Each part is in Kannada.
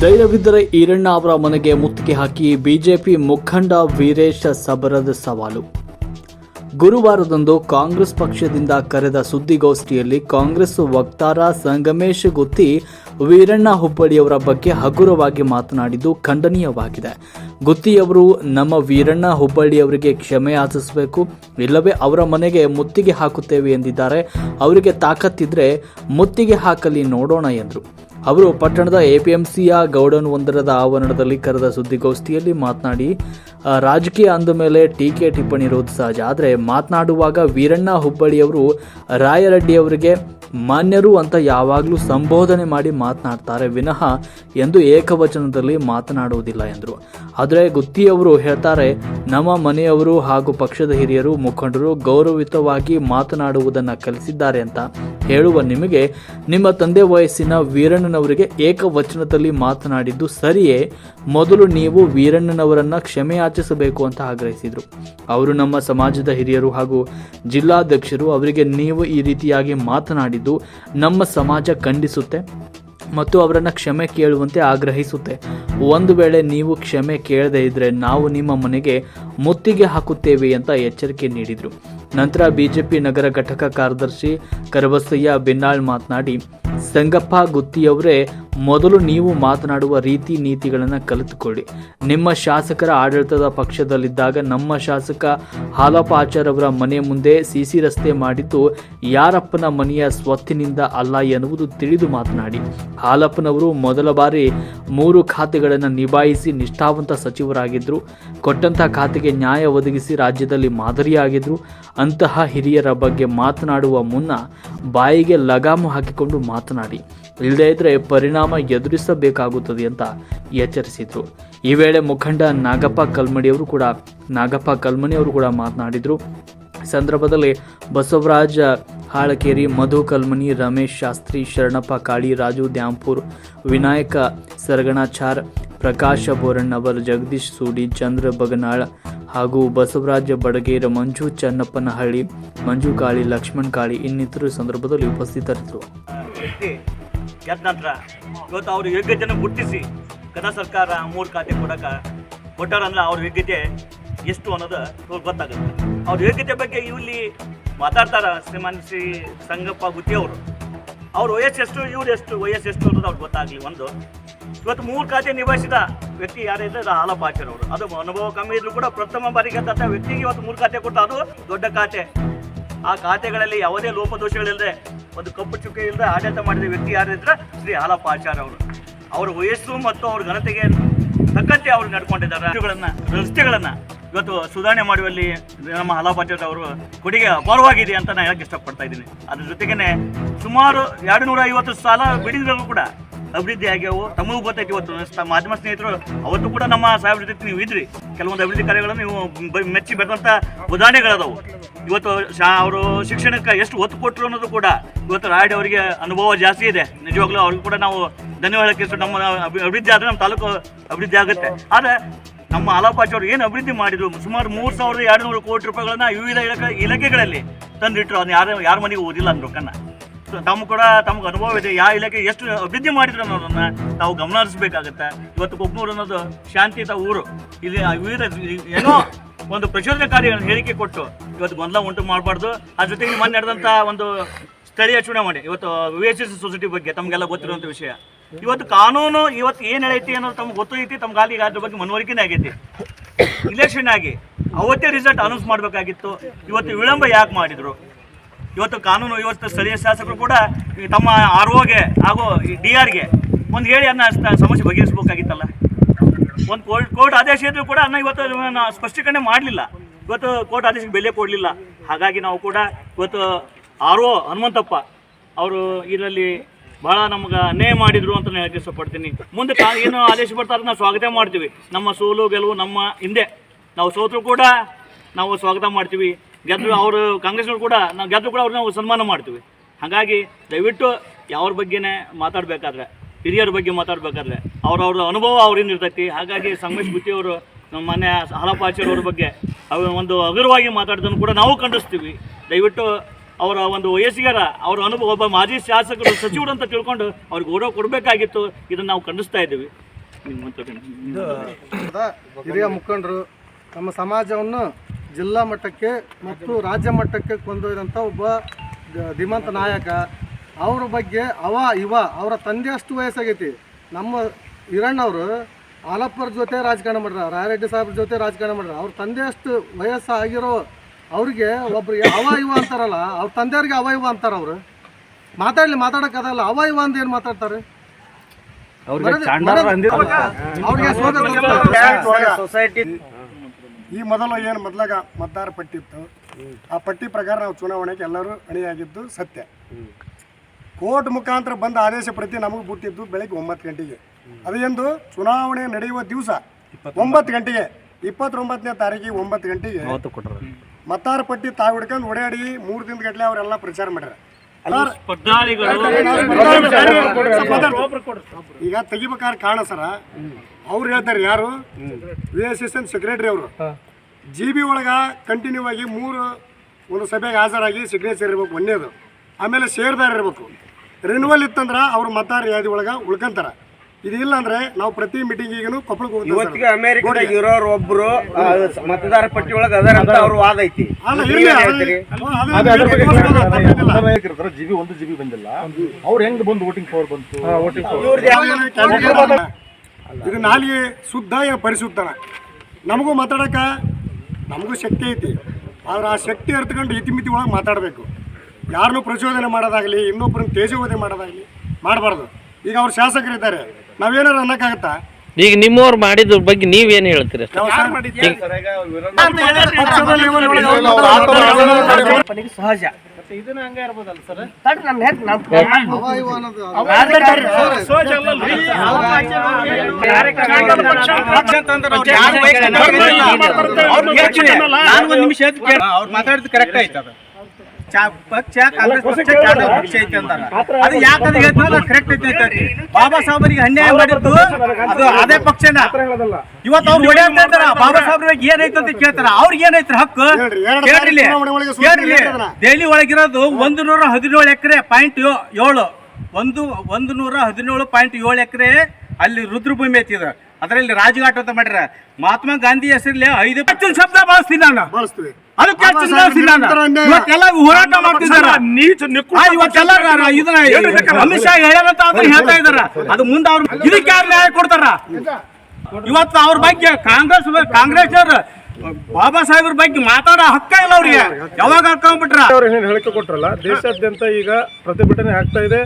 ಧೈರ್ಯವಿದ್ದರೆ ಈರಣ್ಣ ಅವರ ಮನೆಗೆ ಮುತ್ತಿಗೆ ಹಾಕಿ ಬಿಜೆಪಿ ಮುಖಂಡ ವೀರೇಶ ಸಬರದ ಸವಾಲು. ಗುರುವಾರದಂದು ಕಾಂಗ್ರೆಸ್ ಪಕ್ಷದಿಂದ ಕರೆದ ಸುದ್ದಿಗೋಷ್ಠಿಯಲ್ಲಿ ಕಾಂಗ್ರೆಸ್ ವಕ್ತಾರ ಸಂಗಮೇಶ್ ಗುತ್ತಿ ವೀರಣ್ಣ ಹುಬ್ಬಳ್ಳಿಯವರ ಬಗ್ಗೆ ಹಗುರವಾಗಿ ಮಾತನಾಡಿದ್ದು ಖಂಡನೀಯವಾಗಿದೆ. ಗುತ್ತಿಯವರು ನಮ್ಮ ವೀರಣ್ಣ ಹುಬ್ಬಳ್ಳಿಯವರಿಗೆ ಕ್ಷಮೆ ಆಚರಿಸಬೇಕು, ಇಲ್ಲವೇ ಅವರ ಮನೆಗೆ ಮುತ್ತಿಗೆ ಹಾಕುತ್ತೇವೆ ಎಂದಿದ್ದಾರೆ, ಅವರಿಗೆ ತಾಕತ್ತಿದ್ರೆ ಮುತ್ತಿಗೆ ಹಾಕಲಿ ನೋಡೋಣ ಎಂದರು. ಅವರು ಪಟ್ಟಣದ ಎಪಿಎಂಸಿಯ ಗೌಡನ್ ಒಂದರದ ಆವರಣದಲ್ಲಿ ಕರೆದ ಸುದ್ದಿಗೋಷ್ಠಿಯಲ್ಲಿ ಮಾತನಾಡಿ ರಾಜಕೀಯ ಅಂದ ಮೇಲೆ ಟೀಕೆ ಟಿಪ್ಪಣಿ ಇರೋದು ಸಹಜ. ಆದರೆ ಮಾತನಾಡುವಾಗ ವೀರಣ್ಣ ಹುಬ್ಬಳ್ಳಿಯವರು ರಾಯರೆಡ್ಡಿಯವರಿಗೆ ಮಾನ್ಯರು ಅಂತ ಯಾವಾಗಲೂ ಸಂಬೋಧನೆ ಮಾಡಿ ಮಾತನಾಡ್ತಾರೆ, ವಿನಃ ಎಂದು ಏಕವಚನದಲ್ಲಿ ಮಾತನಾಡುವುದಿಲ್ಲ ಎಂದರು. ಆದರೆ ಗುತ್ತಿಯವರು ಹೇಳ್ತಾರೆ, ನಮ್ಮ ಮನೆಯವರು ಹಾಗೂ ಪಕ್ಷದ ಹಿರಿಯರು, ಮುಖಂಡರು ಗೌರವಿತವಾಗಿ ಮಾತನಾಡುವುದನ್ನು ಕಲಿಸಿದ್ದಾರೆ ಅಂತ ಹೇಳುವ ನಿಮಗೆ, ನಿಮ್ಮ ತಂದೆ ವಯಸ್ಸಿನ ವೀರಣ್ಣನವರಿಗೆ ಏಕವಚನದಲ್ಲಿ ಮಾತನಾಡಿದ್ದು ಸರಿಯೇ? ಮೊದಲು ನೀವು ವೀರಣ್ಣನವರನ್ನ ಕ್ಷಮೆಯಾಚಿಸಬೇಕು ಅಂತ ಆಗ್ರಹಿಸಿದರು. ಅವರು ನಮ್ಮ ಸಮಾಜದ ಹಿರಿಯರು ಹಾಗೂ ಜಿಲ್ಲಾಧ್ಯಕ್ಷರು ಅವರಿಗೆ ನೀವು ಈ ರೀತಿಯಾಗಿ ಮಾತನಾಡಿದ್ದು ನಮ್ಮ ಸಮಾಜ ಖಂಡಿಸುತ್ತೆ ಮತ್ತು ಅವರನ್ನು ಕ್ಷಮೆ ಕೇಳುವಂತೆ ಆಗ್ರಹಿಸುತ್ತೆ. ಒಂದು ವೇಳೆ ನೀವು ಕ್ಷಮೆ ಕೇಳದೇ ಇದ್ರೆ ನಾವು ನಿಮ್ಮ ಮನೆಗೆ ಮುತ್ತಿಗೆ ಹಾಕುತ್ತೇವೆ ಅಂತ ಎಚ್ಚರಿಕೆ ನೀಡಿದರು. ನಂತರ ಬಿಜೆಪಿ ನಗರ ಘಟಕ ಕಾರ್ಯದರ್ಶಿ ಕರಬಸಯ್ಯ ಬೆನ್ನಾಳ್ ಮಾತನಾಡಿ, ಸಂಗಪ್ಪ ಗುತ್ತಿಯವರೇ ಮೊದಲು ನೀವು ಮಾತನಾಡುವ ರೀತಿ ನೀತಿಗಳನ್ನು ಕಲಿತುಕೊಳ್ಳಿ. ನಿಮ್ಮ ಶಾಸಕರ ಆಡಳಿತದ ಪಕ್ಷದಲ್ಲಿದ್ದಾಗ ನಮ್ಮ ಶಾಸಕ ಅವರ ಮನೆ ಮುಂದೆ ಸಿಸಿ ರಸ್ತೆ ಮಾಡಿದ್ದು ಯಾರಪ್ಪನ ಮನೆಯ ಸ್ವತ್ತಿನಿಂದ ಅಲ್ಲ ಎನ್ನುವುದು ತಿಳಿದು ಮಾತನಾಡಿ. ಹಾಲಪ್ಪನವರು ಮೊದಲ ಬಾರಿ ಮೂರು ಖಾತೆಗಳನ್ನು ನಿಭಾಯಿಸಿ ನಿಷ್ಠಾವಂತ ಸಚಿವರಾಗಿದ್ದರು ಕೊಟ್ಟಂಥ ಖಾತೆಗೆ ನ್ಯಾಯ ಒದಗಿಸಿ ರಾಜ್ಯದಲ್ಲಿ ಮಾದರಿಯಾಗಿದ್ದರು ಅಂತಹ ಹಿರಿಯರ ಬಗ್ಗೆ ಮಾತನಾಡುವ ಮುನ್ನ ಬಾಯಿಗೆ ಲಗಾಮು ಹಾಕಿಕೊಂಡು ಮಾತನಾಡಿ. ಇಲ್ಲದೇ ಇದ್ರೆ ಪರಿಣಾಮ ಎದುರಿಸಬೇಕಾಗುತ್ತದೆ ಅಂತ ಎಚ್ಚರಿಸಿದ್ರು. ಈ ವೇಳೆ ಮುಖಂಡ ನಾಗಪ್ಪ ಕಲ್ಮಣಿಯವರು ಕೂಡ, ನಾಗಪ್ಪ ಕಲ್ಮಣಿಯವರು ಕೂಡ ಮಾತನಾಡಿದರು. ಸಂದರ್ಭದಲ್ಲಿ ಬಸವರಾಜ ಹಾಳಕೇರಿ, ಮಧು ಕಲ್ಮನಿ ರಮೇಶ್ ಶಾಸ್ತ್ರಿ, ಶರಣಪ್ಪ ಕಾಳಿ, ರಾಜು ದ್ಯಾಂಪುರ್, ವಿನಾಯಕ ಸರಗಣಾಚಾರ್, ಪ್ರಕಾಶ ಬೋರಣ್ಣವರ್, ಜಗದೀಶ್ ಸೂಡಿ, ಚಂದ್ರ ಬಗನಾಳ್ ಹಾಗೂ ಬಸವರಾಜ ಬಡಗೇರ, ಮಂಜು ಚನ್ನಪ್ಪನಹಳ್ಳಿ, ಮಂಜು ಕಾಳಿ, ಲಕ್ಷ್ಮಣ್ ಕಾಳಿ ಇನ್ನಿತರ ಸಂದರ್ಭದಲ್ಲಿ ಉಪಸ್ಥಿತರಿದ್ದರು. ಗೆದ್ದ ನಂತರ ಇವತ್ತು ಅವ್ರ ಯೋಗ್ಯತೆಯನ್ನು ಗುರುತಿಸಿ ಕನ್ನಡ ಸರ್ಕಾರ ಮೂರು ಖಾತೆ ಕೊಡಕ ಕೊಟ್ಟಾರಂದ್ರೆ ಅವ್ರ ಯೋಗ್ಯತೆ ಎಷ್ಟು ಅನ್ನೋದು ಗೊತ್ತಾಗುತ್ತೆ. ಅವ್ರ ಯೋಗ್ಯತೆ ಬಗ್ಗೆ ಇಲ್ಲಿ ಮಾತಾಡ್ತಾರ ಶ್ರೀಮಾನ್ ಶ್ರೀ ಸಂಗಪ್ಪ ಗುತ್ತಿ ಅವರು. ಅವ್ರ ವಯಸ್ಸು ಎಷ್ಟು, ಇವ್ರು ಎಷ್ಟು, ವಯಸ್ಸು ಎಷ್ಟು ಅನ್ನೋದು ಅವ್ರಿಗೆ ಗೊತ್ತಾಗಲಿ ಒಂದು. ಇವತ್ತು ಮೂರು ಖಾತೆ ನಿಭಾಯಿಸಿದ ವ್ಯಕ್ತಿ ಯಾರಿದ್ರೆ ಅದು ಹಾಲಪ್ಪ ಆಚಾರ್ ಅವರು. ಅದು ಅನುಭವ ಕಮ್ಮಿ ಇದ್ರು ಕೂಡ ಪ್ರಥಮ ಬಾರಿಗೆ ಅಂತ ವ್ಯಕ್ತಿಗೆ ಇವತ್ತು ಮೂರು ಖಾತೆ ಕೊಟ್ಟ ಅದು ದೊಡ್ಡ ಖಾತೆ. ಆ ಖಾತೆಗಳಲ್ಲಿ ಯಾವುದೇ ಲೋಪದೋಷಗಳಿಲ್ಲದೆ ಒಂದು ಕಪ್ಪು ಚುಕ್ಕೆ ಇಲ್ಲದೆ ಆಡಳಿತ ಮಾಡಿದ ವ್ಯಕ್ತಿ ಯಾರಿದ್ರೆ ಶ್ರೀ ಹಾಲಪ್ಪ ಆಚಾರ್ಯ ಅವರು. ಅವರ ವಯಸ್ಸು ಮತ್ತು ಅವ್ರ ಘನತೆಗೆ ತಕ್ಕಂತೆ ಅವರು ನಡ್ಕೊಂಡಿದ್ದಾರೆ. ರಸ್ತೆಗಳನ್ನ ರಸ್ತೆಗಳನ್ನ ಇವತ್ತು ಸುಧಾರಣೆ ಮಾಡುವಲ್ಲಿ ನಮ್ಮ ಹಾಲಪ್ಪ ಆಚಾರ್ಯ ಅವರು ಕೊಡುಗೆ ಅಪಾರವಾಗಿದೆ ಅಂತ ನಾನು ಹೇಳಕ್ಕೆ ಇಷ್ಟಪಡ್ತಾ ಇದ್ದೀನಿ. ಅದ್ರ ಜೊತೆಗೇನೆ ಸುಮಾರು ಎರಡು ನೂರ ಐವತ್ತು ಸಾಲ ಬಿಡಿಗಳು ಕೂಡ ಅಭಿವೃದ್ಧಿ ಆಗ್ಯಾವು, ತಮಗೂ ಗೊತ್ತೈತಿ ಇವತ್ತು. ಮಾಧ್ಯಮ ಸ್ನೇಹಿತರು, ಅವತ್ತು ಕೂಡ ನಮ್ಮ ಸಾಹೇಬ್ರ ಜೊತೆ ನೀವು ಇದ್ರಿ. ಕೆಲವೊಂದು ಅಭಿವೃದ್ಧಿ ಕಾರ್ಯಗಳನ್ನು ನೀವು ಮೆಚ್ಚಿ ಬೆಳೆದಂಥ ಉದಾಹರಣೆಗಳಾದವು. ಇವತ್ತು ಶಾ, ಅವರು ಶಿಕ್ಷಣಕ್ಕೆ ಎಷ್ಟು ಒತ್ತು ಕೊಟ್ಟರು ಅನ್ನೋದು ಕೂಡ ಇವತ್ತು ರಾಯ್ಡ್ ಅವರಿಗೆ ಅನುಭವ ಜಾಸ್ತಿ ಇದೆ. ನಿಜವಾಗ್ಲೂ ಅವ್ರಿಗೂ ಕೂಡ ನಾವು ಧನ್ಯವಾದ ಹೇಳಕ್ಕೆ ನಮ್ಮ ಅಭಿ- ಅಭಿವೃದ್ಧಿ ಆದರೆ ನಮ್ಮ ತಾಲೂಕು ಅಭಿವೃದ್ಧಿ ಆಗುತ್ತೆ. ಆದರೆ ನಮ್ಮ ಆಲಾಪಾಚ್ ಅವರು ಏನು ಅಭಿವೃದ್ಧಿ ಮಾಡಿದ್ರು? ಸುಮಾರು ಮೂರು ಸಾವಿರದ ಎರಡು ನೂರು ಕೋಟಿ ರೂಪಾಯಿಗಳನ್ನ ವಿವಿಧ ಇಲಾಖೆ, ಇಲಾಖೆಗಳಲ್ಲಿ ತಂದಿಟ್ಟರು ಅದನ್ನ ಯಾರು, ಯಾರ ಮನೆಗೆ ಓದಿಲ್ಲ ಅಂದ್ರು ಕನ್ನ. ಸೊ ತಮ್ಮ ಕೂಡ ತಮ್ಗೆ ಅನುಭವ ಇದೆ. ಯಾವ ಇಲಾಖೆ ಎಷ್ಟು ಅಭಿವೃದ್ಧಿ ಮಾಡಿದ್ರು ಅನ್ನೋದನ್ನ ನಾವು ಗಮನ ಹರಿಸಬೇಕಾಗತ್ತೆ ಇವತ್ತು ಕೊಪ್ಪನೂರು ಅನ್ನೋದು ಶಾಂತಿಯುತ ಊರು. ಇಲ್ಲಿ ವಿವಿಧ ಏನೋ ಒಂದು ಪ್ರಚೋದನಕಾರಿ ಹೇಳಿಕೆ ಕೊಟ್ಟು ಇವತ್ತು ಗೊಂದಲ ಉಂಟು ಮಾಡಬಾರ್ದು. ಅದ್ರ ಜೊತೆಗೆ ಮೊನ್ನೆ ನಡೆದಂಥ ಒಂದು ಸ್ಥಳೀಯ ಚುನಾವಣೆ ಇವತ್ತು ವಿ ಎಚ್ ಎಸ್ ಸೊಸೈಟಿ ಬಗ್ಗೆ ತಮಗೆಲ್ಲ ಗೊತ್ತಿರುವಂಥ ವಿಷಯ. ಇವತ್ತು ಕಾನೂನು ಇವತ್ತು ಏನು ಹೇಳೈತಿ ಅನ್ನೋದು ತಮ್ಗೆ ಗೊತ್ತೈತಿ ತಮ್ಗೆ ಅಲ್ಲಿ ಅದ್ರ ಬಗ್ಗೆ ಮನವರಿಕೆನೇ ಆಗೈತಿ. ಇಲೆಕ್ಷನ್ ಆಗಿ ಅವತ್ತೇ ರಿಸಲ್ಟ್ ಅನೌನ್ಸ್ ಮಾಡಬೇಕಾಗಿತ್ತು. ಇವತ್ತು ವಿಳಂಬ ಯಾಕೆ ಮಾಡಿದ್ರು? ಇವತ್ತು ಕಾನೂನು ಇವತ್ತು ಸ್ಥಳೀಯ ಶಾಸಕರು ಕೂಡ ತಮ್ಮ ಆರ್ ಒಗೆ ಹಾಗೂ ಡಿ ಆರ್ಗೆ ಒಂದು ಹೇಳಿ ಅನ್ನ ಸಮಸ್ಯೆ ಬಗೆಹರಿಸಬೇಕಾಗಿತ್ತಲ್ಲ? ಒಂದು ಕೋರ್ಟ್ ಕೋರ್ಟ್ ಆದೇಶ ಇದ್ರೂ ಕೂಡ ಅನ್ನ ಇವತ್ತು ಸ್ಪಷ್ಟೀಕರಣೆ ಮಾಡಲಿಲ್ಲ. ಇವತ್ತು ಕೋರ್ಟ್ ಆದೇಶಕ್ಕೆ ಬೆಲೆ ಕೊಡಲಿಲ್ಲ. ಹಾಗಾಗಿ ನಾವು ಕೂಡ ಇವತ್ತು ಆರ್ ಒ ಹನುಮಂತಪ್ಪ ಅವರು ಇದರಲ್ಲಿ ಬಹಳ ನಮ್ಗೆ ಅನ್ಯಾಯ ಮಾಡಿದ್ರು ಅಂತ ನಾನು ಹೇಳಕ್ಕೆ ಇಷ್ಟಪಡ್ತೀನಿ ಮುಂದೆ ಏನು ಆದೇಶ ಬರ್ತಾರೆ ನಾವು ಸ್ವಾಗತ ಮಾಡ್ತೀವಿ. ನಮ್ಮ ಸೋಲು, ಗೆಲುವು ನಮ್ಮ ಹಿಂದೆ. ನಾವು ಸೋತರು ಕೂಡ ನಾವು ಸ್ವಾಗತ ಮಾಡ್ತೀವಿ. ಗೆದ್ರು ಅವರು, ಕಾಂಗ್ರೆಸ್ನವ್ರು ಕೂಡ ನಾವು ಗೆದ್ದು ಕೂಡ ಅವ್ರನ್ನ ಸನ್ಮಾನ ಮಾಡ್ತೀವಿ. ಹಾಗಾಗಿ ದಯವಿಟ್ಟು ಯಾವ್ರ ಬಗ್ಗೆನೇ ಮಾತಾಡಬೇಕಾದ್ರೆ, ಹಿರಿಯರ ಬಗ್ಗೆ ಮಾತಾಡಬೇಕಾದ್ರೆ ಅವ್ರವ್ರ ಅನುಭವ ಅವ್ರಿಂದ ಇರ್ತೈತಿ. ಹಾಗಾಗಿ ಸಂಗಮೇಶ್ ಗುತ್ತಿ ಅವರು ನಮ್ಮ ಮನೆ ಹಾಲಪ್ಪಾಚಾರ್ಯ ಅವ್ರ ಬಗ್ಗೆ ಅವ್ರ ಒಂದು ಹಗುರವಾಗಿ ಮಾತಾಡೋದನ್ನು ಕೂಡ ನಾವು ಖಂಡಿಸ್ತೀವಿ. ದಯವಿಟ್ಟು ಅವರ ಒಂದು ವಯಸ್ಸಿಗರ, ಅವರ ಅನುಭವ, ಒಬ್ಬ ಮಾಜಿ ಶಾಸಕರು ಸಚಿವರು ಅಂತ ತಿಳ್ಕೊಂಡು ಅವ್ರಿಗೆ ಗೌರವ ಕೊಡಬೇಕಾಗಿತ್ತು. ಇದನ್ನು ನಾವು ಖಂಡಿಸ್ತಾ ಇದ್ದೀವಿ. ಹಿರಿಯ ಮುಖಂಡರು ನಮ್ಮ ಸಮಾಜವನ್ನು ಜಿಲ್ಲಾ ಮಟ್ಟಕ್ಕೆ ಮತ್ತು ರಾಜ್ಯ ಮಟ್ಟಕ್ಕೆ ಕೊಂಡೊಯ್ದಂಥ ಒಬ್ಬ ಧೀಮಂತ ನಾಯಕ. ಅವ್ರ ಬಗ್ಗೆ ಅವ ಇವ ಅವರ ತಂದೆ ಅಷ್ಟು ವಯಸ್ಸಾಗೈತಿ. ನಮ್ಮ ಹಿರಣ್ಣವರು ಆಲಪ್ಪರ ಜೊತೆ ರಾಜಕಾರಣ ಮಾಡ್ರ ರಾಯರೆಡ್ಡಿ ಸಾಹೇಬ್ರ ಜೊತೆ ರಾಜಕಾರಣ ಮಾಡ್ರ. ಅವ್ರ ತಂದೆ ಅಷ್ಟು ವಯಸ್ಸಾಗಿರೋ ಅವ್ರಿಗೆ ಒಬ್ರಿಗೆ ಅವ ಇವ ಅಂತಾರಲ್ಲ ಅವ್ರ ತಂದೆಯವ್ರಿಗೆ ಅವ ಇವ ಅಂತಾರ ಅವರು. ಮಾತಾಡ್ಲಿ ಮಾತಾಡೋಕ್ಕದಲ್ಲ ಅವ ಇವ ಅಂತ ಏನು ಮಾತಾಡ್ತಾರೆ? ಅವ್ರಿಗೆ ಸೊಸೈಟಿ ಈ ಮೊದಲು ಏನು ಮೊದಲಾಗ ಮತದಾರ ಪಟ್ಟಿ ಇತ್ತು ಆ ಪಟ್ಟಿ ಪ್ರಕಾರ ನಾವು ಚುನಾವಣೆಗೆ ಎಲ್ಲರೂ ಅಣಿಯಾಗಿದ್ದು ಸತ್ಯ. ಕೋರ್ಟ್ ಮುಖಾಂತರ ಬಂದ ಆದೇಶ ಪ್ರತಿ ನಮಗೆ ಬಿಟ್ಟಿದ್ದು ಬೆಳಗ್ಗೆ ಒಂಬತ್ತು ಗಂಟೆಗೆ. ಅದು ಎಂದು ಚುನಾವಣೆ ನಡೆಯುವ ದಿವಸ ಒಂಬತ್ತು ಗಂಟೆಗೆ ಇಪ್ಪತ್ತೊಂಬತ್ತನೇ ತಾರೀಕಿಗೆ ಒಂಬತ್ತು ಗಂಟೆಗೆ ಮತದಾರ ಪಟ್ಟಿ ತಾವು ಹಿಡ್ಕೊಂಡು ಓಡಾಡಿ ಮೂರು ದಿನದ ಗಟ್ಟಲೆ ಅವರೆಲ್ಲ ಪ್ರಚಾರ ಮಾಡ್ಯಾರ. ಈಗ ತೆಗಿಬೇಕಾದ್ರೆ ಕಾರಣ ಸರ ಅವ್ರು ಹೇಳ್ತಾರೆ ಯಾರು? ವಿ ಎನ್ ಸೆಕ್ರೆಟರಿ ಅವರು. ಜಿ ಬಿ ಒಳಗ ಕಂಟಿನ್ಯೂ ಆಗಿ ಮೂರು ಒಂದು ಸಭೆಗೆ ಹಾಜರಾಗಿ ಸಿಗ್ನೇಚರ್ ಇರ್ಬೇಕು ಒಂದೇದು. ಆಮೇಲೆ ಶೇರ್ದಾರ ಇರಬೇಕು. ರಿನ್ಯೂವಲ್ ಇತ್ತಂದ್ರೆ ಅವ್ರು ಮತದಾರ ಯಾದಿ ಒಳಗ ಉಳ್ಕೊಂತಾರ. ಇದು ಇಲ್ಲ ಅಂದ್ರೆ ನಾವು ಪ್ರತಿ ಮೀಟಿಂಗಿಗೂ ಕೊಪ್ಪಳಕ್ಕೆ ಹೋಗ್ತೀವಿ ಇವತ್ತಿಗೆ ಅಮೆರಿಕದಾಗ ಇರೋರು ಒಬ್ರು ಆ, ಮತದಾರ ಪಟ್ಟಿ ಒಳಗ ಅದರ ಅಂತ ಅವ್ರ ವಾದ ಐತಿ. ಅಲ್ಲ ಇರ್ಲಿ ಅದು- ಅದು ತಪ್ಪೇನಿಲ್ಲ. ಜಿಬಿ ಒಂದು ಜೀವಿ ಬಂದಿಲ್ಲ. ಅವ್ರು ಹೆಂಗ್ ಬಂದು ವೋಟಿಂಗ್ ಪವರ್ ಬಂತು? ಇದು ನಾಲಿಗೆ ಶುದ್ಧ ಪರಿಸುತ್ತಾನ ಪರಿಶುದ್ಧನ. ನಮಗೂ ಮಾತಾಡಕ ನಮಗೂ ಶಕ್ತಿ ಐತಿ. ಆದ್ರೆ ಆ ಶಕ್ತಿ ಅರ್ಥಕೊಂಡು ಇತಿಮಿತಿ ಒಳಗೆ ಮಾತಾಡಬೇಕು. ಯಾರನ್ನೂ ಪ್ರಚೋದನೆ ಮಾಡೋದಾಗಲಿ ಇನ್ನೊಬ್ಬರನ್ನು ತೇಜೋವಧೆ ಮಾಡೋದಾಗಲಿ ಮಾಡಬಾರ್ದು. ಈಗ ಅವ್ರು ಶಾಸಕರಿದ್ದಾರೆ. ನಾವೇನಾರು ಅನ್ನಕ್ಕಾಗತ್ತಾ? ಈಗ ನಿಮ್ಮವ್ರು ಮಾಡಿದ್ರ ಬಗ್ಗೆ ನೀವೇನು ಹೇಳ್ತೀರಿ ಸಹಜ. ಅವ ಇವ ಅನ್ನೋದು ನಾನು ಒಂದ್ ನಿಮಿಷ ಅವ್ರು ಮಾತಾಡಿದ್ ಕರೆಕ್ಟ್ ಆಯ್ತದ ಪಕ್ಷ ಕಾಂಗ್ರೆಸ್ ಪಕ್ಷ ಚಾಣಕ್ಯ ಪಕ್ಷ ಐತೆ ಅಂತಾರ ಅದು ಯಾಕಂದ್ರೆ ಹೇಳ್ತಾರಲ್ಲ ಕರೆಕ್ಟ್ ಐತೆ ಬಾಬಾ ಸಾಹೇಬರಿಗೆ ಅನ್ಯಾಯ ಮಾಡಿದ್ದು ಅದು ಅದೇ ಪಕ್ಷನ. ಇವತ್ತು ಅವ್ರು ಒಡೆಯ ಇದಾರ ಬಾಬಾ ಸಾಹೇಬ್ರಿಗೆ ಏನೈತೆ ಅಂತ ಕೇಳ್ತಾರ. ಅವ್ರಿಗೆ ಏನೈತ್ರಿ ಹಕ್ಕು? ಕೇಳ್ರಿ ದೆಹಲಿ ಒಳಗಿರೋದು ಒಂದು ನೂರ ಹದಿನೇಳು ಎಕರೆ ಪಾಯಿಂಟ್ ಏಳು. ಒಂದು ಒಂದು ನೂರ ಹದಿನೇಳು ಪಾಯಿಂಟ್ ಏಳು ಎಕರೆ ಅಲ್ಲಿ ರುದ್ರಭೂಮಿ ಐತಿ ಅದರಲ್ಲಿ ರಾಜಘಾಟ್ ಅಂತ ಮಾಡ್ಯಾರ ಮಹಾತ್ಮ ಗಾಂಧಿ ಹೆಸರಲ್ಲಿ ಐದು ಶಬ್ದ ಬಳಸ್ತೀನಿ ನಾನು. ಬಳಸ್ತೀವಿ. ಅದಕ್ಕೆ ನಾನು ಇವತ್ತೆಲ್ಲ ಹೋರಾಟ ಮಾಡ್ತಿದ್ದಾರೆ. ನೀಚ ಇವತ್ತೆಲ್ಲ ಇದನ್ನ ಅಮಿತ್ ಶಾ ಹೇಳ್ಯಾರಂತ ಅಂತ ಹೇಳ್ತಾ ಇದಾರ ಅದು ಮುಂದೆ ಅವ್ರು ಇದಕ್ಕೆ ಯಾರು ನ್ಯಾಯ ಕೊಡ್ತಾರ? ಇವತ್ತು ಅವ್ರ ಬಗ್ಗೆ ಕಾಂಗ್ರೆಸ್ ಕಾಂಗ್ರೆಸ್ ಬಾಬಾ ಸಾಹೇಬ್ರ ಬಗ್ಗೆ ಮಾತಾಡೋ ಹಕ್ಕ ಇಲ್ಲ ಅವ್ರಿಗೆ. ಯಾವಾಗ ಹಾಕೊಂಡ್ಬಿಟ್ರ? ಅವ್ರು ಏನು ಹೇಳಿಕೆ ಕೊಟ್ರಲ್ಲ ದೇಶಾದ್ಯಂತ ಈಗ ಪ್ರತಿಭಟನೆ ಆಗ್ತಾ ಇದೆ.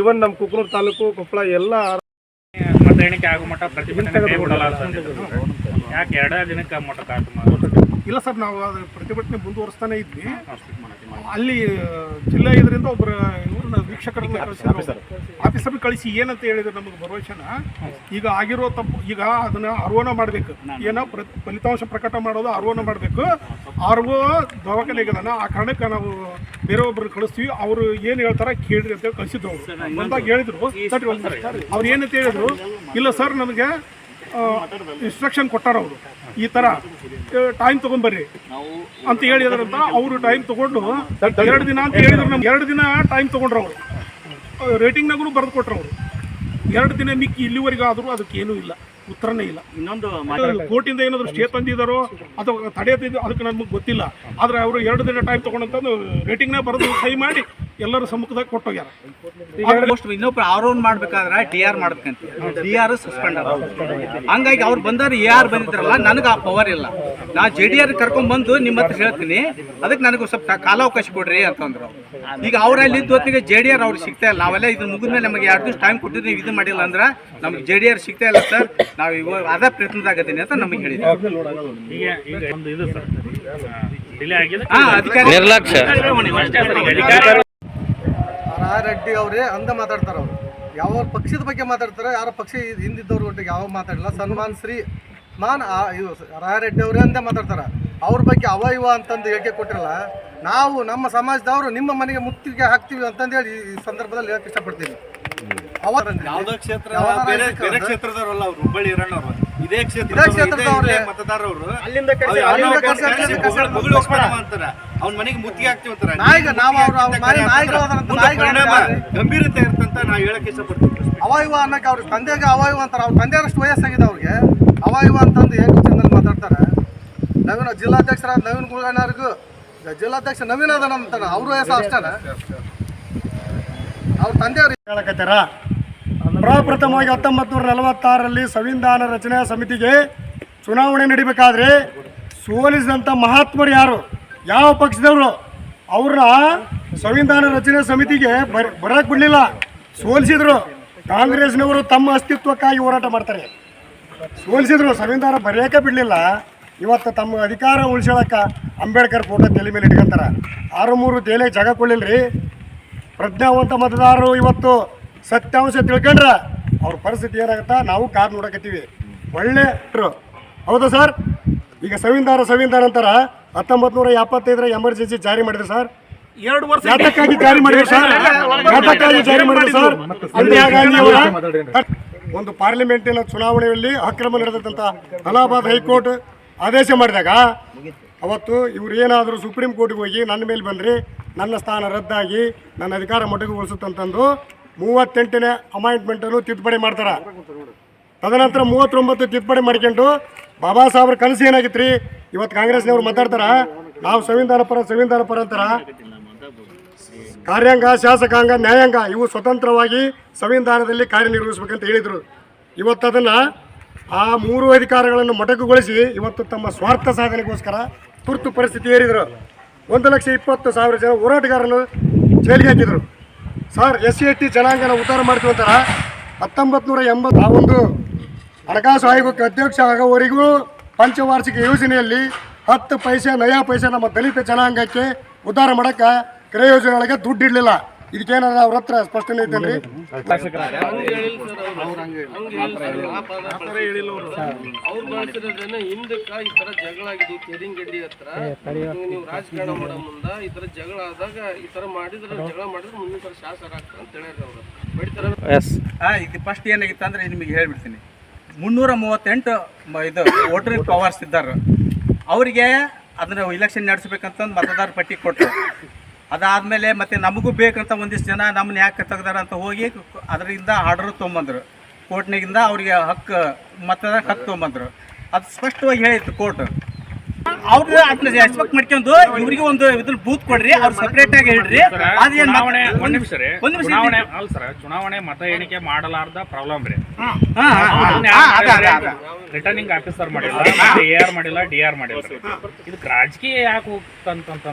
ಇವನ್ ನಮ್ಮ ಕುಕ್ನೂರ್ ತಾಲೂಕು ಕೊಪ್ಪಳ ಎಲ್ಲ ಮತ ಎಣಿಕೆ ಆಗೋ ಮಟ್ಟ ಪ್ರತಿಭಟನೆ ಯಾಕೆ ಎರಡೇ ದಿನಕ್ಕೆ ಮಟ್ಟ ಇಲ್ಲ ಸರ್ ನಾವು ಅದು ಪ್ರತಿಭಟನೆ ಮುಂದುವರಿಸ್ತಾನೆ ಇದ್ವಿ. ಅಲ್ಲಿ ಜಿಲ್ಲಾ ಇದರಿಂದ ಒಬ್ಬರ ಇವ್ರನ್ನ ವೀಕ್ಷಕರನ್ನ ಕಳಿಸಿದ್ರು. ಆಫೀಸರ್. ಕಳಿಸಿ ಏನಂತ ಹೇಳಿದ್ರು ನಮಗೆ ಭರವಸೆನ. ಈಗ ಆಗಿರೋ ತಪ್ಪು ಈಗ ಅದನ್ನ ಆರೋಹಣ ಮಾಡಬೇಕು. ಏನೋ ಫಲಿತಾಂಶ ಪ್ರಕಟ ಮಾಡೋದು ಆರೋಹಣ ಮಾಡಬೇಕು. ಆರ್ ಒ ದವಾಖಾನೆಗದಾನ ಆ ಕಾರಣಕ್ಕೆ ನಾವು ಬೇರೆ ಒಬ್ರು ಕಳಿಸ್ತೀವಿ. ಅವರು ಏನು ಹೇಳ್ತಾರ ಕೇಳ್ರಿ ಅಂತ ಹೇಳಿ ಕಳಿಸಿದ್ರು ಬಂದಾಗ ಹೇಳಿದ್ರು. ಅವ್ರು ಏನಂತ ಹೇಳಿದ್ರು? ಇಲ್ಲ ಸರ್ ನಮಗೆ ಇನ್ಸ್ಟ್ರಕ್ಷನ್ ಕೊಟ್ಟಾರ ಅವರು. ಈ ತರ ಟೈಮ್ ತಗೊಂಡ್ಬರ್ರಿ ಅಂತ ಹೇಳಿದ್ರಂತ ಅವರು ಟೈಮ್ ತಗೊಂಡು ಎರಡು ದಿನ ಅಂತ ಹೇಳಿದ್ರು ನಮ್ಗೆ. ಎರಡು ದಿನ ಟೈಮ್ ತಗೊಂಡ್ರು ಅವರು. ರೇಟಿಂಗ್ನಾಗೂ ಬರೆದು ಕೊಟ್ರು ಅವರು. ಎರಡು ದಿನ ಮಿಕ್ಕಿ ಇಲ್ಲಿವರೆಗೂ ಆದರೂ ಅದಕ್ಕೆ ಏನೂ ಇಲ್ಲ. ಉತ್ತರನೇ ಇಲ್ಲ. ಇನ್ನೊಂದು ಕೋರ್ಟಿಂದ ಏನಾದ್ರು ಸ್ಟೇ ತಂದಿದ್ದಾರೋ ಅಥವಾ ತಡೆಯತ್ತಿದ್ದು ಅದಕ್ಕೆ ನಮಗೆ ಗೊತ್ತಿಲ್ಲ. ಆದ್ರೆ ಅವರು ಎರಡು ದಿನ ಟೈಮ್ ತಗೊಂಡಂತಂದು ರೇಟಿಂಗ್ನ ಬರೆದು ಸಹಿ ಮಾಡಿ ಎಲ್ಲರ ಸಮ್ಮುಖದಾಗ ಕೊಟ್ಟೋಗ್ಯಾರ. ಇನ್ನೊಬ್ರು ಆರೋನ್ ಮಾಡ್ಬೇಕಾದ್ರೆ ಡಿ ಆರ್ ಮಾಡ್ಬೇಕಂತ. ಡಿ ಆರ್ ಸಸ್ಪೆಂಡ್ ಹಂಗಾಗಿ ಅವ್ರು ಬಂದಾರ ಎ ಆರ್ ಬಂದಿದ್ರಲ್ಲ ನನಗೆ ಆ ಪವರ್ ಇಲ್ಲ. ನಾ ಜೆ ಡಿ ಆರ್ ಕರ್ಕೊಂಡ್ ಬಂದು ನಿಮ್ಮ ಹತ್ರ ಹೇಳ್ತೀನಿ. ಅದಕ್ಕೆ ನನಗೆ ಸ್ವಲ್ಪ ಟ- ಕಾಲಾವಕಾಶ ಕೊಡ್ರಿ ಅಂತಂದ್ರು. ಈಗ ಅವ್ರ ಅಲ್ಲಿ ಇದ್ದ ಹೊತ್ತಿಗೆ ಜೆ ಡಿ ಆರ್ ಅವ್ರಿಗೆ ಸಿಗ್ತಾ ಇಲ್ಲ. ನಾವೆಲ್ಲ ಇದನ್ನ ಮುಗಿದ್ಮೇಲೆ ನಮಗೆ ಎರಡು ದಿವಸ ಟೈಮ್ ಕೊಟ್ಟಿದ್ದು ನೀವು ಇದು ಮಾಡಿಲ್ಲ ಅಂದ್ರೆ ನಮ್ಗೆ ಜೆ ಡಿ ಆರ್ ಸಿಗ್ತಾ ಇಲ್ಲ ಸರ್. ನಾವು ಇವಾಗ ಅದೇ ಪ್ರಯತ್ನದಾಗತ್ತೀನಿ ಅಂತ ನಮಗೆ ಹೇಳಿದ್ರು. ಈಗ ಈಗ ಒಂದು ಇದು ಸರ್ ಡಿಲೇ ಆಗಿದೆ. ಹಾ ಅಧಿಕಾರಿ ನಿರ್ಲಕ್ಷ್ಯ. ರೆಡ್ಡಿ ಅವರೇ ಅಂದ ಮಾತಾಡ್ತಾರೆ ಅವರು. ಯಾವ ಪಕ್ಷದ ಬಗ್ಗೆ ಮಾತಾಡ್ತಾರೆ ಯಾರ ಪಕ್ಷ ಹಿಂದಿದ್ದವ್ರ ಒಟ್ಟಿಗೆ ಯಾವ ಮಾತಾಡಲ್ಲ. ಸನ್ಮಾನ್ ಶ್ರೀ ಮಾನ್ ಆ- ಇವು ರಾಯರೆಡ್ಡಿ ಅವರೇ ಅಂದೇ ಮಾತಾಡ್ತಾರೆ. ಅವ್ರ ಬಗ್ಗೆ ಅವ ಇವ ಅಂತಂದು ಹೇಳಿಕೆ ಕೊಟ್ಟಿರಲ್ಲ ನಾವು ನಮ್ಮ ಸಮಾಜದವರು ನಿಮ್ಮ ಮನೆಗೆ ಮುತ್ತಿಗೆ ಹಾಕ್ತೀವಿ ಅಂತಂದು ಹೇಳಿ ಈ ಸಂದರ್ಭದಲ್ಲಿ ಹೇಳಕ್ ಇಷ್ಟಪಡ್ತೀನಿ. ಯಾವುದೋ ಕ್ಷೇತ್ರ ಬೇರೆ ಬೇರೆ ಕ್ಷೇತ್ರದವರಲ್ಲ ಅವ್ರು ಹುಬ್ಬಳ್ಳಿ ಇರೋಣವ್ರು ಇದೇ ಕ್ಷೇತ್ರ ಕ್ಷೇತ್ರದವ್ರೆ. ಮತದಾರರು ಅಲ್ಲಿಂದ ಅಂತಾರ. ಅವ್ನ ಮನೆಗೆ ಮುತ್ತಿಗೆ ಹಾಕ್ತಿವಿ ಅಂತಾರ. ಗಂಭೀರತೆ ಇರ್ತಂತ ನಾವು ಹೇಳಕ್ ಇಷ್ಟಪಡ್ತೀವಿ ಅವಾಯುವ ಅನ್ನಕ್ಕೆ ಅವ್ರ ತಂದೆಗೆ ಅವಾಯುವ ಅಂತಾರೆ. ಅವ್ರ ತಂದೆಯರಷ್ಟು ವಯಸ್ಸಾಗಿದೆ ಅವ್ರಿಗೆ. ಅವಾಯುವ ಅಂತಂದು ಏನು ಮಾತಾಡ್ತಾರೆ. ನವೀನ ಜಿಲ್ಲಾಧ್ಯಕ್ಷರಾದ ನವೀನ್ ಗುಳಗಣ್ಣವ್ರಿಗೂ ಜಿಲ್ಲಾಧ್ಯಕ್ಷ ನವೀನ್ ಅದನ ಅಂತಾನೆ ಅವ್ರ ವಯಸ್ಸು ಅಷ್ಟೇ ಅವ್ರ ತಂದೆಯವ್ರು ಹೇಳಕತ್ತಾರ? ಪ್ರಪ್ರಥಮವಾಗಿ ಹತ್ತೊಂಬತ್ತು ನೂರ ನಲವತ್ತಾರರಲ್ಲಿ ಸಂವಿಧಾನ ರಚನಾ ಸಮಿತಿಗೆ ಚುನಾವಣೆ ನಡಿಬೇಕಾದ್ರೆ ಸೋಲಿಸಿದಂಥ ಮಹಾತ್ಮರು ಯಾರು? ಯಾವ ಪಕ್ಷದವರು? ಅವ್ರನ್ನ ಸಂವಿಧಾನ ರಚನೆ ಸಮಿತಿಗೆ ಬರ ಬಿಡಲಿಲ್ಲ. ಸೋಲಿಸಿದ್ರು. ಕಾಂಗ್ರೆಸ್ನವರು ತಮ್ಮ ಅಸ್ತಿತ್ವಕ್ಕಾಗಿ ಹೋರಾಟ ಮಾಡ್ತಾರೆ. ಸೋಲಿಸಿದ್ರು. ಸಂವಿಧಾನ ಬರೆಯೋಕೆ ಬಿಡಲಿಲ್ಲ. ಇವತ್ತು ತಮ್ಮ ಅಧಿಕಾರ ಉಳಿಸೋಳಕ್ಕೆ ಅಂಬೇಡ್ಕರ್ ಫೋಟೋ ತಲೆ ಮೇಲೆ ಇಟ್ಕೊಂತಾರ. ಆರು ಮೂರು ತೇಲೆ ಜಾಗ ಕೊಡ್ಲಿಲ್ರಿ. ಪ್ರಜ್ಞಾವಂತ ಮತದಾರರು ಇವತ್ತು ಸತ್ಯಾಂಶ ತಿಳ್ಕೊಂಡ್ರ ಅವ್ರ ಪರಿಸ್ಥಿತಿ ಏನಾಗುತ್ತಾ? ನಾವು ಕಾರ್ ನೋಡಕತ್ತೀವಿ. ಒಳ್ಳೆ ಟ್ರು. ಹೌದಾ ಸರ್? ಈಗ ಸಂವಿಧಾನ ಸಂವಿಧಾನ ಅಂತಾರ. ಹತ್ತೊಂಬತ್ತು ನೂರ ಎಪ್ಪತ್ತೈದರ ಎಮರ್ಜೆನ್ಸಿ ಜಾರಿ ಮಾಡಿದ್ರು ಸರ್. ಎರಡು ವರ್ಷ ಯಾತಕ್ಕಾಗಿ ಜಾರಿ ಮಾಡಿದ್ರು ಸರ್. ಯಾತಕ್ಕಾಗಿ ಜಾರಿ ಮಾಡಿದ್ರು ಸರ್. ಅವರ ಒಂದು ಪಾರ್ಲಿಮೆಂಟಿನ ಚುನಾವಣೆಯಲ್ಲಿ ಅಕ್ರಮ ನಡೆದಂತ ಅಲಹಾಬಾದ್ ಹೈಕೋರ್ಟ್ ಆದೇಶ ಮಾಡಿದಾಗ ಅವತ್ತು ಇವ್ರು ಏನಾದರೂ ಸುಪ್ರೀಂ ಕೋರ್ಟ್ಗೆ ಹೋಗಿ ನನ್ನ ಮೇಲೆ ಬಂದ್ರಿ ನನ್ನ ಸ್ಥಾನ ರದ್ದಾಗಿ ನನ್ನ ಅಧಿಕಾರ ಮೊಟಕುಗೊಳಿಸುತ್ತಂತಂದು ಮೂವತ್ತೆಂಟನೇ ಅಮಾಯಿಂಟ್ಮೆಂಟನ್ನು ತಿದ್ದುಪಡಿ ಮಾಡ್ತಾರೆ. ತದನಂತರ ಮೂವತ್ತೊಂಬತ್ತು ತಿದ್ದುಪಡಿ ಮಾಡ್ಕೊಂಡು ಬಾಬಾ ಸಾಹೇಬ್ರ ಕನಸು ಏನಾಗಿತ್ತು ರೀ ಇವತ್ತು ಕಾಂಗ್ರೆಸ್ನವ್ರು ಮಾತಾಡ್ತಾರ, ನಾವು ಸಂವಿಧಾನ ಪರ ಸಂವಿಧಾನ ಪರ ಅಂತಾರ. ಕಾರ್ಯಾಂಗ, ಶಾಸಕಾಂಗ, ನ್ಯಾಯಾಂಗ, ಇವು ಸ್ವತಂತ್ರವಾಗಿ ಸಂವಿಧಾನದಲ್ಲಿ ಕಾರ್ಯನಿರ್ವಹಿಸಬೇಕಂತ ಹೇಳಿದರು. ಇವತ್ತು ಅದನ್ನು ಆ ಮೂರು ಅಧಿಕಾರಗಳನ್ನು ಮೊಟಕುಗೊಳಿಸಿ ಇವತ್ತು ತಮ್ಮ ಸ್ವಾರ್ಥ ಸಾಧನೆಗೋಸ್ಕರ ತುರ್ತು ಪರಿಸ್ಥಿತಿ ಏರಿದರು. ಒಂದು ಲಕ್ಷ ಇಪ್ಪತ್ತು ಸಾವಿರ ಜನ ಹೋರಾಟಗಾರರನ್ನು ಜೈಲಿಗೆ ಹಾಕಿದರು. Sir, S C S T ಜನಾಂಗನ ಉದ್ಧಾರ ಮಾಡ್ತೀವಿ ಅಂತಾರ. ಹತ್ತೊಂಬತ್ತು ನೂರ ಆ ಒಂದು ಹಣಕಾಸು ಆಯೋಗಕ್ಕೆ ಅಧ್ಯಕ್ಷ ಆಗೋವರೆಗೂ ಪಂಚವಾರ್ಷಿಕ ಯೋಜನೆಯಲ್ಲಿ ಹತ್ತು ಪೈಸೆ, ನಯಾ ಪೈಸೆ ನಮ್ಮ ದಲಿತ ಜನಾಂಗಕ್ಕೆ ಉದ್ಧಾರ ಮಾಡೋಕ್ಕೆ ಕ್ರಿಯಾ ಒಳಗೆ ದುಡ್ಡು ಇದಕ್ಕೇನಾರ ಅವ್ರ ಹತ್ರ ಸ್ಪಷ್ಟನೆ ಐತೇನ್ರಿ? ಅವ್ರು ಬಳಸಿರೋದೇನ ಹಿಂದಕ್ಕ ಈ ತರ ಜಗಳ ಆಗಿದ್ವು ಕೆರಿಂಗಡ್ಡಿ ಹತ್ರ ನೀವು ರಾಜಕಾರಣ ಮಾಡೋ ಮುಂದ ಈ ತರ ಜಗಳ ಆದಾಗ ಈ ತರ ಮಾಡಿದ್ರೆ ಜಗಳ ಮಾಡಿದ್ರೆ ಮುಂದಿನ ತರ ಶಾಸಕ ಆಗ್ತಾರೆ ಅಂತ ಹೇಳ್ಯಾರ ಅವ್ರು ಬಡಿತಾರ ಎಸ್ ಇದು ಫಸ್ಟ್ ಏನಾಗಿತ್ತು ಅಂದ್ರೆ ನಿಮಗೆ ಹೇಳ್ಬಿಡ್ತೀನಿ. ಮುನ್ನೂರ ಮೂವತ್ತೆಂಟು ಇದು ವೋಟರ್ ಪವರ್ಸ್ ಇದ್ದಾರೆ ಅವರಿಗೆ ಅದನ್ನ ಇಲೆಕ್ಷನ್ ನಡೆಸ್ಬೇಕಂತಂದು ಮತದಾರ ಪಟ್ಟಿ ಕೊಟ್ಟರು ಅದಾದಮೇಲೆ ಮತ್ತೆ ನಮಗೂ ಬೇಕಂತ ಒಂದಿಷ್ಟು ಜನ ನಮ್ಮನ್ನ ಯಾಕೆ ತೆಗ್ದಾರ ಅಂತ ಹೋಗಿ ಅದರಿಂದ ಆರ್ಡರ್ ತೊಗೊಂಬಂದ್ರು. ಕೋರ್ಟ್ನಾಗಿಂದ ಅವ್ರಿಗೆ ಹಕ್ಕು ಮತದಾರ ಹಕ್ಕು ತೊಗೊಂಬಂದ್ರು. ಅದು ಸ್ಪಷ್ಟವಾಗಿ ಹೇಳಿತ್ತು ಕೋರ್ಟ್. ಅವ್ರಿಗೆ ಅದನ್ನ ರೆಸ್ಪೆಕ್ಟ್ ಮಾಡ್ಕೊಂಡು ಇವ್ರಿಗೆ ಒಂದು ಇದ್ರ ಬೂತ್ ಕೊಡ್ರಿ ಅವ್ರು ಸಪ್ರೇಟ್ ಆಗಿ ಹೇಳ್ರಿ. ಅದೇನ್ ಚುನಾವಣೆ ಒಂದ್ ನಿಮಿಷ ರೀ. ಒಂದ್ ನಿಮಿಷ ಚುನಾವಣೆ ಅಲ್ಲ ಸರ್ ಚುನಾವಣೆ ಮತ ಎಣಿಕೆ ಮಾಡಲಾರ್ದ ಪ್ರಾಬ್ಲಮ್ ರೀ. ಹಾ, ಹಾ, ಹಾ, ಅದ, ಅದ, ಅದ. ರಿಟರ್ನಿಂಗ್ ಆಫೀಸರ್ ಮಾಡಿಲ್ಲ ಎ ಆರ್ ಮಾಡಿಲ್ಲ ಡಿ ಆರ್ ಮಾಡಿಲ್ಲ. ಇದಕ್ಕೆ ರಾಜಕೀಯ ಯಾಕೆ ಹೋಗ್ತಂತ?